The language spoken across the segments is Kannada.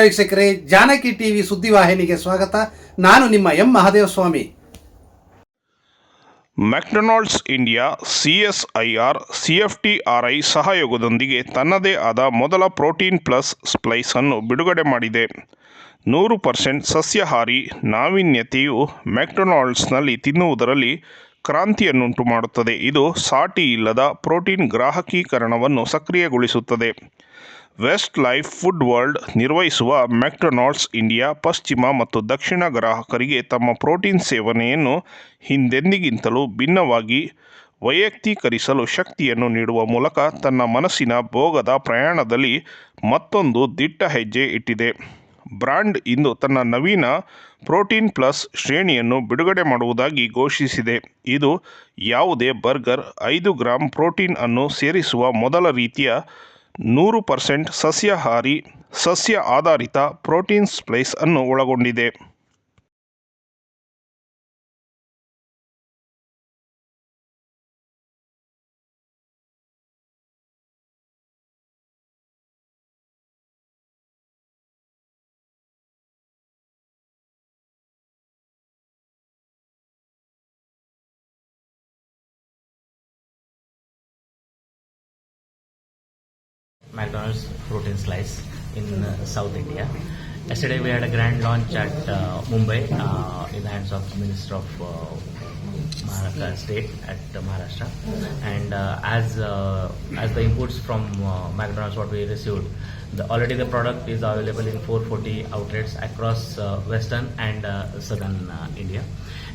ವೀಕ್ಷಕರೇ, ಜಾನಕಿ ಟಿವಿ ಸುದ್ದಿವಾಹಿನಿಗೆ ಸ್ವಾಗತ. ನಾನು ನಿಮ್ಮ M Mahadevaswamy. McDonald's India CSIR CFTRI ಸಹಯೋಗದೊಂದಿಗೆ ತನ್ನದೇ ಆದ ಮೊದಲ ಪ್ರೋಟೀನ್ ಪ್ಲಸ್ ಸ್ಪ್ಲೈಸ್ ಅನ್ನು ಬಿಡುಗಡೆ ಮಾಡಿದೆ. ನೂರು ಪರ್ಸೆಂಟ್ ಸಸ್ಯಾಹಾರಿ ನಾವೀನ್ಯತೆಯು ಮ್ಯಾಕ್ಡೊನಾಲ್ಡ್ಸ್ನಲ್ಲಿ ತಿನ್ನುವುದರಲ್ಲಿ ಕ್ರಾಂತಿಯನ್ನುಂಟು ಮಾಡುತ್ತದೆ ಇದು ಸಾಟಿ ಇಲ್ಲದ ಪ್ರೋಟೀನ್ ಗ್ರಾಹಕೀಕರಣವನ್ನು ಸಕ್ರಿಯಗೊಳಿಸುತ್ತದೆ. ವೆಸ್ಟ್ ಲೈಫ್ ಫುಡ್ ವರ್ಲ್ಡ್ ನಿರ್ವಹಿಸುವ ಮ್ಯಾಕ್ಡೊನಾಲ್ಡ್ಸ್ ಇಂಡಿಯಾ ಪಶ್ಚಿಮ ಮತ್ತು ದಕ್ಷಿಣ ಗ್ರಾಹಕರಿಗೆ ತಮ್ಮ ಪ್ರೋಟೀನ್ ಸೇವನೆಯನ್ನು ಹಿಂದೆಂದಿಗಿಂತಲೂ ಭಿನ್ನವಾಗಿ ವೈಯಕ್ತೀಕರಿಸಲು ಶಕ್ತಿಯನ್ನು ನೀಡುವ ಮೂಲಕ ತನ್ನ ಮನಸ್ಸಿನ ಭೋಗದ ಪ್ರಯಾಣದಲ್ಲಿ ಮತ್ತೊಂದು ದಿಟ್ಟ ಹೆಜ್ಜೆ ಇಟ್ಟಿದೆ. ಬ್ರ್ಯಾಂಡ್ ಇಂದು ತನ್ನ ನವೀನ ಪ್ರೋಟೀನ್ ಪ್ಲಸ್ ಶ್ರೇಣಿಯನ್ನು ಬಿಡುಗಡೆ ಮಾಡುವುದಾಗಿ ಘೋಷಿಸಿದೆ. ಇದು ಯಾವುದೇ ಬರ್ಗರ್ ಐದು ಗ್ರಾಂ ಪ್ರೋಟೀನ್ ಅನ್ನು ಸೇರಿಸುವ ಮೊದಲ ರೀತಿಯ ನೂರು ಪರ್ಸೆಂಟ್ ಸಸ್ಯಾಹಾರಿ ಸಸ್ಯ ಆಧಾರಿತ ಪ್ರೋಟೀನ್ ಸ್ಪ್ಲೈಸ್ ಅನ್ನು ಒಳಗೊಂಡಿದೆ. McDonald's protein slice in uh, South India. Yesterday we had a grand launch at uh, Mumbai uh, in the hands of Minister of uh, Maharashtra State at uh, Maharashtra. And uh, as uh, as the inputs from uh, McDonald's what we received, the, already the product is available in 440 outlets across uh, Western and uh, Southern uh, India.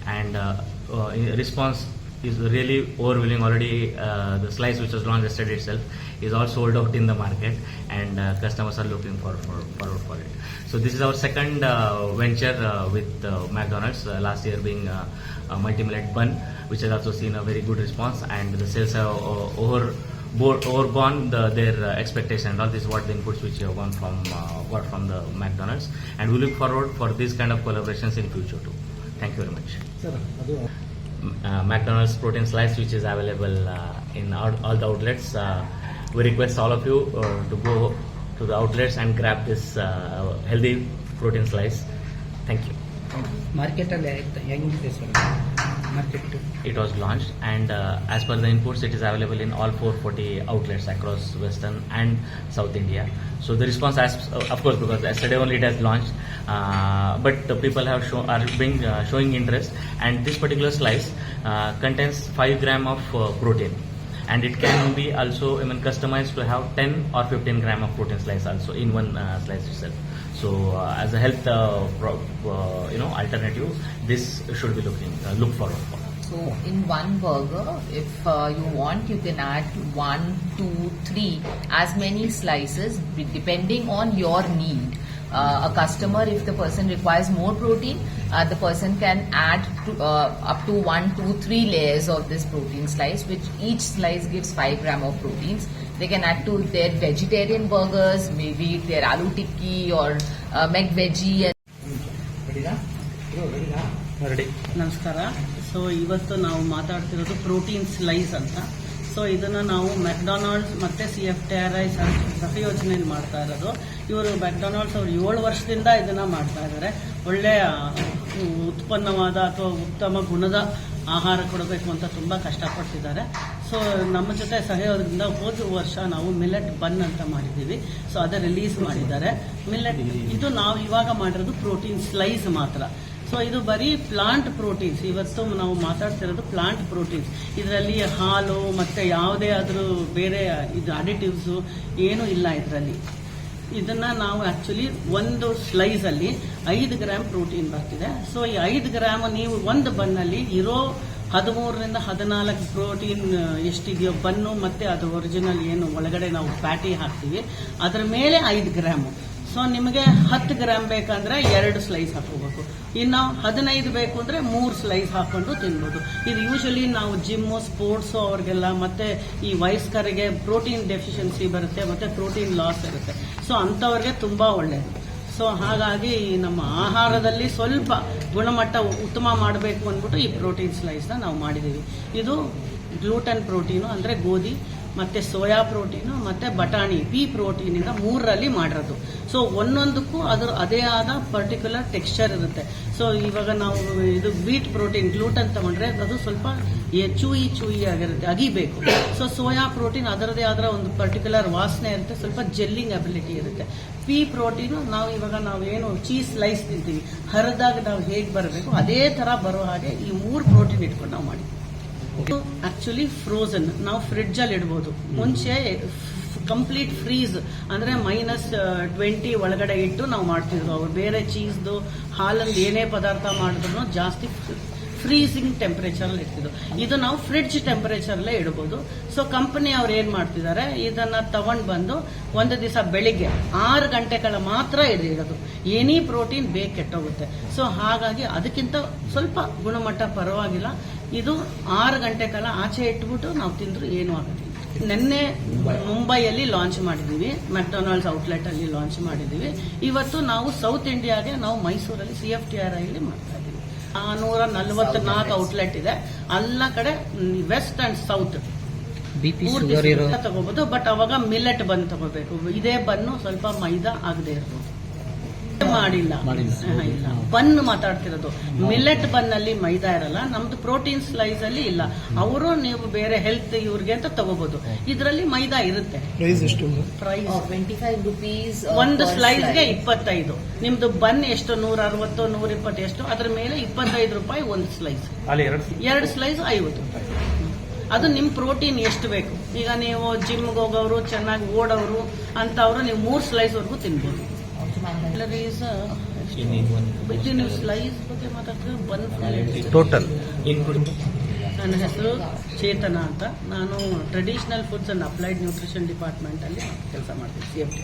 And uh, uh, in response is really overwhelming already uh, the slice which was launched yesterday itself is all sold out in the market and uh, customers are looking for, for forward for it. So this is our second uh, venture uh, with uh, mcdonald's uh, last year being uh, a multi-millet bun which has also seen a very good response and the sales have uh, over overgone the, their uh, expectation and all this is what the inputs which have gone from uh, got from the mcdonald's and we look forward for this kind of collaborations in future too. Thank you very much. Uh, McDonald's protein slice, which is available uh, in all, all the outlets. Uh, we request all of you uh, to go to the outlets and grab this uh, healthy protein slice. Thank you. ಮಾರ್ಕೆಟಲ್ಲಿ ಆಯ್ತು ಹೆಂಗಿದೆ sir market It was launched, and uh, as per the inputs, it is available in all 440 outlets across Western and South India. So the response, has, uh, of course, because yesterday only it has launched, uh, but the people have show, are being uh, showing interest, and this particular slice uh, contains 5 gram of uh, protein. And it can be also even customized to have 10 or 15 gram of protein slice also in one uh, slice itself. So uh, as a health, uh, pro- uh, you know, alternative, this should be looking uh, look forward for. So in one burger, if uh, you want, you can add one, two, three, as many slices depending on your need Uh, a customer, if the person requires more protein, uh, the person can add to, uh, up to one, two, three layers of this protein slice, which each slice gives five gram of proteins. They can add to their vegetarian burgers, maybe their aloo tikki or uh, meg veggie and ನಮಸ್ಕಾರ ಸೊ ಇವತ್ತು ನಾವು ಮಾತಾಡ್ತಿರೋದು ಪ್ರೋಟೀನ್ ಸ್ಲೈಸ್ ಅಂತ ಸೊ ಇದನ್ನ ನಾವು ಮೆಕ್ಡೊನಾಲ್ಡ್ಸ್ ಮತ್ತೆ C F T R I ಸಹಯೋಜನೆಯಲ್ಲಿ ಮಾಡ್ತಾ ಇರೋದು. ಇವರು ಮೆಕ್ಡೊನಾಲ್ಡ್ಸ್ ಅವರು ಏಳು ವರ್ಷದಿಂದ ಇದನ್ನ ಮಾಡ್ತಾ ಇದ್ದಾರೆ ಒಳ್ಳೆಯ ಉತ್ಪನ್ನವಾದ ಅಥವಾ ಉತ್ತಮ ಗುಣದ ಆಹಾರ ಕೊಡಬೇಕು ಅಂತ ತುಂಬ ಕಷ್ಟಪಡ್ತಿದ್ದಾರೆ. ಸೊ ನಮ್ಮ ಜೊತೆ ಸಹಯೋಗದಿಂದ ಹೋದ ವರ್ಷ ನಾವು ಮಿಲೆಟ್ ಬನ್ ಅಂತ ಮಾಡಿದ್ದೀವಿ. ಸೊ ಅದೇ ರಿಲೀಸ್ ಮಾಡಿದ್ದಾರೆ. ಮಿಲೆಟ್ ಇದು ನಾವು ಇವಾಗ ಮಾಡಿರೋದು ಪ್ರೋಟೀನ್ ಸ್ಲೈಸ್ ಮಾತ್ರ. ಸೊ ಇದು ಬರೀ ಪ್ಲಾಂಟ್ ಪ್ರೋಟೀನ್ಸ್ ಇವತ್ತು ನಾವು ಮಾತಾಡ್ತಿರೋದು ಪ್ಲಾಂಟ್ ಪ್ರೋಟೀನ್ಸ್ ಇದರಲ್ಲಿ ಹಾಲು ಮತ್ತೆ ಯಾವುದೇ ಆದರೂ ಬೇರೆ ಇದು ಅಡಿಟಿವ್ಸ್ ಏನೂ ಇಲ್ಲ ಇದರಲ್ಲಿ. ಇದನ್ನ ನಾವು ಆಕ್ಚುಲಿ ಒಂದು ಸ್ಲೈಸ್ ಅಲ್ಲಿ ಐದು ಗ್ರಾಮ್ ಪ್ರೋಟೀನ್ ಬರ್ತಿದೆ. ಸೊ ಈ ಐದು ಗ್ರಾಮ್ ನೀವು ಒಂದು ಬನ್ನಲ್ಲಿ ಇರೋ ಹದಿಮೂರರಿಂದ ಹದಿನಾಲ್ಕು ಪ್ರೋಟೀನ್ ಎಷ್ಟಿದೆಯೋ ಬನ್ನು ಮತ್ತೆ ಅದು ಒರಿಜಿನಲ್ ಏನು ಒಳಗಡೆ ನಾವು ಪ್ಯಾಟಿ ಹಾಕ್ತೀವಿ. ಅದರ ಮೇಲೆ ಐದು ಗ್ರಾಮು ಸೊ ನಿಮಗೆ ಹತ್ತು ಗ್ರಾಮ್ ಬೇಕಂದ್ರೆ ಎರಡು ಸ್ಲೈಸ್ ಹಾಕೋಬೇಕು ಇನ್ನು ಹದಿನೈದು ಬೇಕು ಅಂದರೆ ಮೂರು ಸ್ಲೈಸ್ ಹಾಕೊಂಡು ತಿನ್ಬೋದು. ಇದು ಯೂಶಲಿ ನಾವು ಜಿಮ್ಮು ಸ್ಪೋರ್ಟ್ಸು ಅವ್ರಿಗೆಲ್ಲ ಮತ್ತು ಈ ವಯಸ್ಕರಿಗೆ ಪ್ರೋಟೀನ್ ಡೆಫಿಷಿಯನ್ಸಿ ಬರುತ್ತೆ, ಮತ್ತು ಪ್ರೋಟೀನ್ ಲಾಸ್ ಇರುತ್ತೆ. ಸೊ ಅಂಥವ್ರಿಗೆ ತುಂಬ ಒಳ್ಳೆಯದು ಸೊ ಹಾಗಾಗಿ ನಮ್ಮ ಆಹಾರದಲ್ಲಿ ಸ್ವಲ್ಪ ಗುಣಮಟ್ಟ ಉತ್ತಮ ಮಾಡಬೇಕು ಅಂದ್ಬಿಟ್ಟು ಈ ಪ್ರೋಟೀನ್ ಸ್ಲೈಸ್ನ ನಾವು ಮಾಡಿದ್ದೀವಿ. ಇದು ಗ್ಲೂಟನ್ ಪ್ರೋಟೀನು ಅಂದರೆ ಗೋಧಿ ಮತ್ತೆ ಸೋಯಾ ಪ್ರೋಟೀನು, ಮತ್ತೆ ಬಟಾಣಿ ಪಿ ಪ್ರೋಟೀನಿಂದ ಮೂರರಲ್ಲಿ ಮಾಡಿರೋದು. ಸೊ ಒಂದೊಂದಕ್ಕೂ ಅದರ ಅದೇ ಆದ ಪರ್ಟಿಕ್ಯುಲರ್ ಟೆಕ್ಸ್ಚರ್ ಇರುತ್ತೆ. ಸೊ ಇವಾಗ ನಾವು ಇದು ಬೀಟ್ ಪ್ರೋಟೀನ್ ಗ್ಲೂಟನ್ ತಗೊಂಡ್ರೆ ಅದು ಸ್ವಲ್ಪ ಚೂಯಿ ಚೂಯಿ ಆಗಿರುತ್ತೆ, ಅಗಿಬೇಕು. ಸೊ ಸೋಯಾ ಪ್ರೋಟೀನ್ ಅದರದೇ ಆದ ಒಂದು ಪರ್ಟಿಕ್ಯುಲರ್ ವಾಸನೆ ಇರುತ್ತೆ, ಸ್ವಲ್ಪ ಜೆಲ್ಲಿಂಗ್ ಅಬಿಲಿಟಿ ಇರುತ್ತೆ. ಪಿ ಪ್ರೋಟೀನು ನಾವು ಇವಾಗ ನಾವೇನು ಚೀಸ್ ಸ್ಲೈಸ್ ತಿಂತೀವಿ, ಹರಿದಾಗ ನಾವು ಹೇಗೆ ಬರಬೇಕು, ಅದೇ ತರ ಬರೋ ಹಾಗೆ ಈ ಮೂರು ಪ್ರೋಟೀನ್ ಇಟ್ಕೊಂಡು ನಾವು ಇದು ಆಕ್ಚುಲಿ ಫ್ರೋಸನ್ ನಾವು ಫ್ರಿಡ್ಜ್ ಅಲ್ಲಿ ಇಡಬಹುದು ಮುಂಚೆ ಕಂಪ್ಲೀಟ್ ಫ್ರೀಸ್ ಅಂದ್ರೆ ಮೈನಸ್ ಟ್ವೆಂಟಿ ಒಳಗಡೆ ಇಟ್ಟು ನಾವು ಮಾಡ್ತಿದ್ರು ಅವ್ರು. ಬೇರೆ ಚೀಸ್ದು ಹಾಲಲ್ಲಿ ಏನೇ ಪದಾರ್ಥ ಮಾಡಿದ್ರು ಜಾಸ್ತಿ ಫ್ರೀಸಿಂಗ್ ಟೆಂಪರೇಚರ್ ಅಲ್ಲಿ ಇರ್ತಿದ್ರು ಇದು ನಾವು ಫ್ರಿಡ್ಜ್ ಟೆಂಪರೇಚರ್ ಅಲ್ಲೇ ಇಡಬಹುದು ಸೊ ಕಂಪನಿ ಅವ್ರು ಏನ್ ಮಾಡ್ತಿದ್ದಾರೆ? ಇದನ್ನ ತಗೊಂಡ್ ಬಂದು ಒಂದು ದಿವಸ ಬೆಳಿಗ್ಗೆ ಆರು ಗಂಟೆಗಳ ಮಾತ್ರ ಇಡೋದು ಎನಿ ಪ್ರೋಟೀನ್ ಬೇಗ ಕೆಟ್ಟೋಗುತ್ತೆ ಸೊ ಹಾಗಾಗಿ ಅದಕ್ಕಿಂತ ಸ್ವಲ್ಪ ಗುಣಮಟ್ಟ ಪರವಾಗಿಲ್ಲ. ಇದು ಆರು ಗಂಟೆ ಕಾಲ ಆಚೆ ಇಟ್ಬಿಟ್ಟು ನಾವು ತಿಂದ್ರು ಏನೂ ಆಗುತ್ತೆ ನಿನ್ನೆ ಮುಂಬೈಯಲ್ಲಿ ಲಾಂಚ್ ಮಾಡಿದ್ದೀವಿ ಮೆಕ್ಡೊನಾಲ್ಡ್ಸ್ ಔಟ್ಲೆಟ್ ಅಲ್ಲಿ ಲಾಂಚ್ ಮಾಡಿದ್ದೀವಿ. ಇವತ್ತು ನಾವು ಸೌತ್ ಇಂಡಿಯಾಗೆ ನಾವು ಮೈಸೂರಲ್ಲಿ ಸಿ ಎಫ್ ಟಿ ಆರ್ ಐಲಿ ಮಾಡ್ತಾ ಇದ್ದೀವಿ. ನಾನೂರ ನಲವತ್ನಾಲ್ಕು ಔಟ್ಲೆಟ್ ಇದೆ. ಎಲ್ಲ ಕಡೆ ವೆಸ್ಟ್ ಅಂಡ್ ಸೌತ್ ತಗೋಬಹುದು ಬಟ್ ಅವಾಗ ಮಿಲೆಟ್ ಬನ್ ತಗೋಬೇಕು. ಇದೇ ಬನ್ನು ಸ್ವಲ್ಪ ಮೈದಾ ಆಗದೆ ಇರ್ಬೋದು. ಮಾಡಿಲ್ಲ. ಇಲ್ಲ. ಬನ್ ಮಾತಾಡ್ತಿರೋದು. ಮಿಲೆಟ್ ಬನ್ ಅಲ್ಲಿ ಮೈದಾ ಇರಲ್ಲ ನಮ್ದು ಪ್ರೋಟೀನ್ ಸ್ಲೈಸ್ ಅಲ್ಲಿ ಇಲ್ಲ. ಅವರು ನೀವು ಬೇರೆ ಹೆಲ್ತ್ ಇವ್ರಿಗೆ ಅಂತ ತಗೋಬಹುದು ಇದರಲ್ಲಿ ಮೈದಾ ಇರುತ್ತೆ. Price Oh, 25 rupees. uh, ಒಂದು ಸ್ಲೈಸ್ಗೆ slice. ಇಪ್ಪತ್ತೈದು. ನಿಮ್ದು ಬನ್ ಎಷ್ಟು? ನೂರ ಅರವತ್ತು ನೂರ ಇಪ್ಪತ್ತು ಎಷ್ಟು ಅದ್ರ ಮೇಲೆ ಇಪ್ಪತ್ತೈದು ರೂಪಾಯಿ ಒಂದು ಸ್ಲೈಸ್. ಎರಡು ಸ್ಲೈಸ್. ಐವತ್ತು. ರೂಪಾಯಿ ಅದು ನಿಮ್ ಪ್ರೋಟೀನ್ ಎಷ್ಟು ಬೇಕು. ಈಗ ನೀವು ಜಿಮ್ಗೆ ಹೋಗೋರು ಚೆನ್ನಾಗಿ ಓಡೋರು ಅಂತವ್ರು ನೀವು ಮೂರು ಸ್ಲೈಸ್ ವರೆಗೂ ತಿನ್ಬೋದು. ಬಗ್ಗೆ ಟೋಟಲ್ ನನ್ನ ಹೆಸರು ಚೇತನ ಅಂತ. ನಾನು traditional foods and applied nutrition department ಅಲ್ಲಿ ಕೆಲಸ ಮಾಡ್ತೀನಿ ಸಿ ಎಫ್ ಟಿ